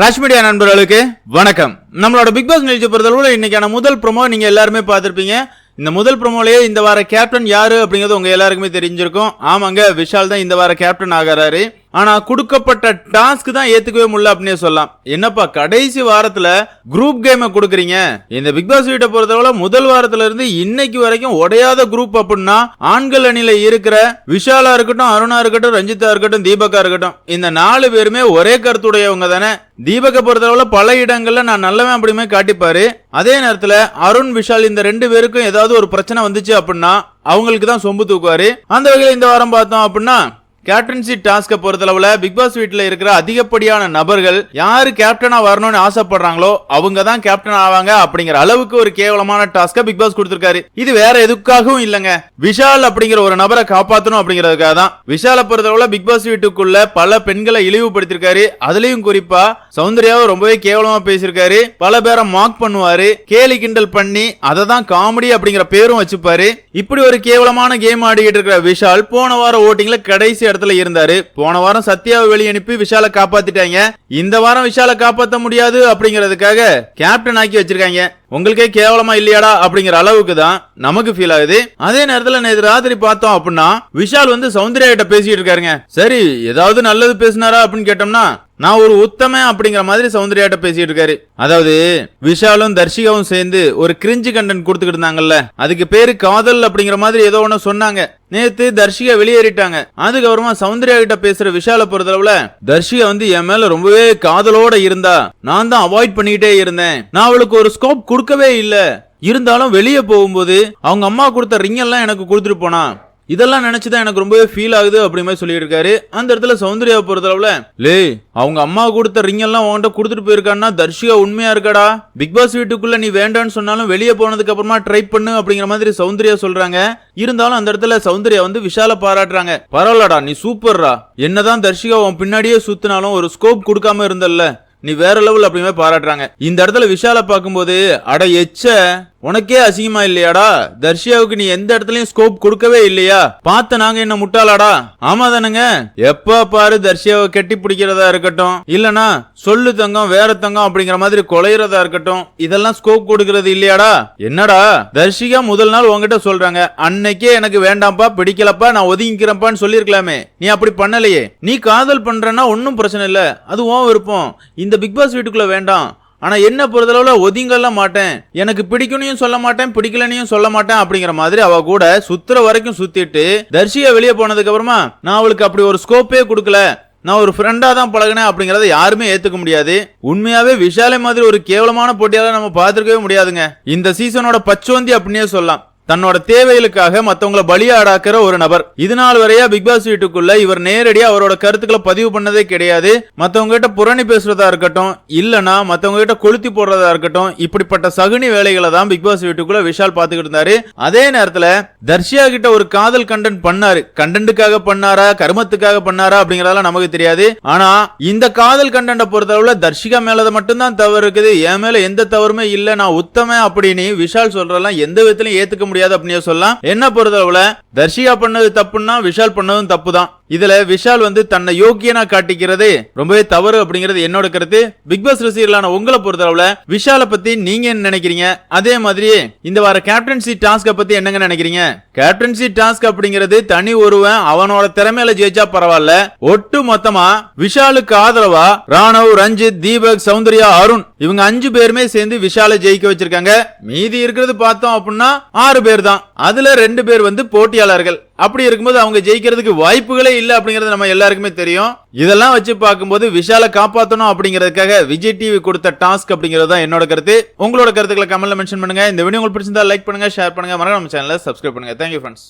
Raj media நண்பர்களுக்கு வணக்கம். நம்மளோட பிக் பாஸ் நிகழ்ச்சி பொறுத்தளவில் இன்னைக்கான முதல் ப்ரோமோ நீங்க எல்லாருமே பார்த்துருப்பீங்க. இந்த முதல் ப்ரோமோலயே இந்த வார கேப்டன் யாரு அப்படிங்கிறது உங்க எல்லாருக்குமே தெரிஞ்சிருக்கும். ஆமாங்க விஷால் தான் இந்த வார கேப்டன் ஆகிறாரு. ஆனா கொடுக்கப்பட்ட டாஸ்க் தான் ஏத்துக்கவே முடியல அப்படின்னு சொல்லலாம். என்னப்பா கடைசி வாரத்துல குரூப் கேமை கொடுக்குறீங்க? இந்த பிக் பாஸ் வீட்டை பொறுத்தவரை முதல் வாரத்துல இருந்து இன்னைக்கு வரைக்கும் உடையாத குரூப் அப்படின்னா ஆண்கள் அணியில இருக்கிற விஷாலா இருக்கட்டும் அருணா இருக்கட்டும் ரஞ்சிதா இருக்கட்டும் தீபகா இருக்கட்டும் இந்த நாலு பேருமே ஒரே கருத்துடையவங்க தானே. தீபகை பொறுத்தளவுல பல இடங்கள்ல நான் நல்லவன் அப்படியுமே காட்டிப்பாரு. அதே நேரத்துல அருண் விஷால் இந்த ரெண்டு பேருக்கும் ஏதாவது ஒரு பிரச்சனை வந்துச்சு அப்படின்னா அவங்களுக்கு தான் சொம்பு தூக்குவாரு. அந்த வகையில் இந்த வாரம் பார்த்தோம் அப்படின்னா கேப்டன்சி டாஸ்கை பொறுத்தளவுல பிக் பாஸ் வீட்டில் இருக்கிற அதிகப்படியான நபர்கள் யாரு கேப்டனா வரணும்னு ஆசைப்படுறாங்களோ அவங்க தான் கேப்டன் ஆவாங்க அப்படிங்கிற அளவுக்கு ஒரு கேவலமான டாஸ்க்கை பிக் பாஸ் கொடுத்திருக்காரு. இது வேற எதுக்காகவும் இல்லைங்க. விஷால் அப்படிங்கிற ஒரு நபரை காப்பாற்றணும் அப்படிங்கிறதுக்காக தான். விஷாலை பொறுத்தளவுல பிக் பாஸ் வீட்டுக்குள்ள பல பெண்களை இழிவுபடுத்திருக்காரு அதுலயும் குறிப்பா சௌந்தர்யாவை ரொம்பவே கேவலமா பேசியிருக்காரு. பல பேரை மார்க் பண்ணுவாரு. கேலி கிண்டல் பண்ணி அதை தான் காமெடி அப்படிங்கிற பேரும் வச்சுப்பாரு. இப்படி ஒரு கேவலமான கேம் ஆடிக்கிட்டு இருக்கிற விஷால் போன வாரம் ஓட்டிங்ல கடைசி இடத்துல இருந்தாரு. போன வாரம் சத்யாவை வெளியே அனுப்பி விஷாலை காப்பாத்திட்டாங்க. இந்த வாரம் விஷால காப்பாத்த முடியாது அப்படிங்கிறதுக்காக கேப்டன் ஆக்கி வச்சிருக்காங்க. உங்களுக்கே கேவலமா இல்லையாடா அப்படிங்கிற அளவுக்கு தான் நமக்கு ஃபீல் ஆகுது. அதே நேரத்துல நேற்று ராத்திரி பார்த்தோம் அப்படின்னா விஷால் வந்து சௌந்தர்யா கிட்ட பேசிட்டு இருக்காருங்க. சரி ஏதாவது நல்லது பேசினாரா அப்படின்னு கேட்டோம்னா நான் ஒரு உத்தமன் அப்படிங்கிற மாதிரி சௌந்தர்யாட்ட பேசிட்டு இருக்காரு. அதாவது விஷாலும் தர்ஷிகாவும் சேர்ந்து ஒரு கிரிஞ்சு கண்டென்ட் கொடுத்துக்கிட்டு இருந்தாங்கல்ல. அதுக்கு பேரு காதல் அப்படிங்கிற மாதிரி ஏதோ ஒண்ணு சொன்னாங்க. நேத்து தர்ஷிகா வெளியேறிட்டாங்க. அதுக்கப்புறமா சௌந்தர்யா கிட்ட பேசுற விஷால பொறுத்தளவுல தர்ஷிகா வந்து என் மேல ரொம்பவே காதலோட இருந்தா நான் தான் அவாய்ட் பண்ணிக்கிட்டே இருந்தேன். நான் அவளுக்கு ஒரு ஸ்கோப் கொடுக்கவே இல்லை. இருந்தாலும் வெளியே போகும்போது அவங்க அம்மா கொடுத்த ரிங் எல்லாம் எனக்கு கொடுத்துட்டு போனா. இதெல்லாம் நினைச்சுதான் எனக்கு ரொம்பவே ஃபீல் ஆகுது அப்படி மாதிரி சொல்லியிருக்காரு அந்த இடத்துல சௌந்தர்யா பொறுத்தளவுல லே அவங்க அம்மா கொடுத்த ரிங் எல்லாம் உன்கிட்ட கொடுத்துட்டு போயிருக்கான்னா தர்ஷிகா உண்மையா இருக்கடா? பிக் பாஸ் வீட்டுக்குள்ள நீ வேண்டான்னு சொன்னாலும் வெளியே போனதுக்கு அப்புறமா ட்ரை பண்ணு அப்படிங்கிற மாதிரி சௌந்தர்யா சொல்றாங்க. இருந்தாலும் அந்த இடத்துல சௌந்தர்யா வந்து விஷால பாராட்டுறாங்க. பரவாயில்லடா நீ சூப்பர்ரா என்னதான் தர்ஷிகா உன் பின்னாடியே சுத்தினாலும் ஒரு ஸ்கோப் கொடுக்காம இருந்தல்ல. நீ வேற லெவல் அப்படியுமே பாராட்டுறாங்க. இந்த இடத்துல விஷால பார்க்கும்போது அட எச்ச உனக்கே அசிங்கமா இல்லையாடா? தர்ஷியாவுக்கு நீ எந்த இடத்துலயும் ஸ்கோப் கொடுக்கவே இல்லையா? பார்த்த நாங்க என்ன முட்டாளாடா? ஆமா தானுங்க. எப்ப பாரு தர்ஷியாவை கெட்டி பிடிக்கிறதா இருக்கட்டும். இல்லனா சொல்லு தங்கம் வேற தங்கம் அப்படிங்கிற மாதிரி கொலையறதா இருக்கட்டும். இதெல்லாம் ஸ்கோப் கொடுக்கறது இல்லையாடா? என்னடா? தர்ஷிகா முதல் நாள் உங்ககிட்ட சொல்றாங்க. அன்னைக்கே எனக்கு வேண்டாம்ப்பா பிடிக்கலப்பா நான் ஒதுங்கிக்கிறேன்ப்பான்னு சொல்லியிருக்கலாமே. நீ அப்படி பண்ணலையே. நீ காதல் பண்றன்னா ஒன்னும் பிரச்சனை இல்ல. அது ஓ விருப்பம். இந்த பிக் பாஸ் வீட்டுக்குள்ள வேண்டாம். ஆனால் என்ன பொறுத்தளவில் ஒதுங்கல்ல மாட்டேன். எனக்கு பிடிக்கணும் சொல்ல மாட்டேன் பிடிக்கலனையும் சொல்ல மாட்டேன் அப்படிங்கிற மாதிரி அவ கூட சுத்துற வரைக்கும் சுத்திட்டு தர்ஷியா வெளியே போனதுக்கு அப்புறமா நான் அவளுக்கு அப்படி ஒரு ஸ்கோப்பே கொடுக்கல. நான் ஒரு ஃப்ரெண்டா தான் பழகினேன் அப்படிங்கறத யாருமே ஏத்துக்க முடியாது. உண்மையாவே விஷாலை மாதிரி ஒரு கேவலமான போட்டியால நம்ம பார்த்துருக்கவே முடியாதுங்க. இந்த சீசனோட பச்சோந்தி அப்படின்னே சொல்லலாம். தன்னோட தேவைகளுக்காக மத்தவங்கள பலியாடாக்குற ஒரு நபர். இது நாள் வரையா பிக் பாஸ் வீட்டுக்குள்ள இவர் நேரடியா அவரோட கருத்துக்களை பதிவு பண்ணதே கிடையாது. மத்தவங்க கிட்ட புரணி பேசுறதா இருக்கட்டும் இல்லனா மத்தவங்க கிட்ட கொளுத்தி போடுறதா இருக்கட்டும் இப்படிப்பட்ட சகுனி வேலைகளை தான் பிக் பாஸ் வீட்டுக்குள்ள விஷால் பாத்துக்கிட்டு இருந்தாரு. அதே நேரத்துல தர்ஷியா கிட்ட ஒரு காதல் கண்டென்ட் பண்ணாரு. கண்டென்ட்டுக்காக பண்ணாரா கருமத்துக்காக பண்ணாரா அப்படிங்கறதெல்லாம் நமக்கு தெரியாது. ஆனா இந்த காதல் கண்டென்ட்டை பொறுத்தளவுல தர்ஷிகா மேல மட்டும்தான் தவறு இருக்குது. என் மேல எந்த தவறுமே இல்ல நான் உத்தம அப்படின்னு விஷால் சொல்றதெல்லாம் எந்த விதத்திலும் ஏத்துக்க முடியாது அப்படின்னு சொல்லலாம். என்ன பொறுத்தளவுல தர்ஷிகா பண்ணது தப்புன்னா விஷால் பண்ணதும் தப்பு தான் இதுல விஷால் வந்து தன்னை யோக்கியனா காட்டிக்கிறது ரொம்பவே தவறு அப்படிங்கிறது என்னோட கருத்து. பிக் பாஸ் ரசிகர்களான உங்களை பொறுத்தளவுல விஷால பத்தி நீங்க என்ன நினைக்கிறீங்க? அதே மாதிரியே இந்த வார கேப்டன்சி டாஸ்க பத்தி என்னங்க நினைக்கிறீங்க? கேப்டன்சி டாஸ்க் அப்படிங்கிறது தனி ஒருவன் அவனோட திறமையில ஜெயிச்சா பரவாயில்ல. ஒட்டு மொத்தமா விஷாலுக்கு ஆதரவா ராணவ் ரஞ்சித் தீபக் சௌந்தர்யா அருண் இவங்க அஞ்சு பேருமே சேர்ந்து விஷாலை ஜெயிக்க வச்சிருக்காங்க. மீதி இருக்கிறது பார்த்தோம் அப்படின்னா ஆறு பேர் தான். அதுல ரெண்டு பேர் வந்து போட்டியாளர்கள். அப்படி இருக்கும்போது அவங்க ஜெயிக்கிறதுக்கு வாய்ப்புகளே இல்ல அப்படிங்கறது நம்ம எல்லாருக்குமே தெரியும். இதெல்லாம் வச்சு பார்க்கும்போது விஷாலை காப்பாற்றணும் அப்படிங்கிறதுக்காக விஜய் டிவி கொடுத்த டாஸ்க் அப்படிங்கிறது தான் என்னோட கருத்து. உங்களோட கருத்துக்களை கமெண்ட்ல மென்ஷன் பண்ணுங்க. இந்த வீடியோ உங்களுக்கு பிடிச்சிருந்தா லைக் பண்ணுங்க ஷேர் பண்ணுங்க. மறக்காம நம்ம சேனலை சப்ஸ்கிரைப் பண்ணுங்க. Thank you friends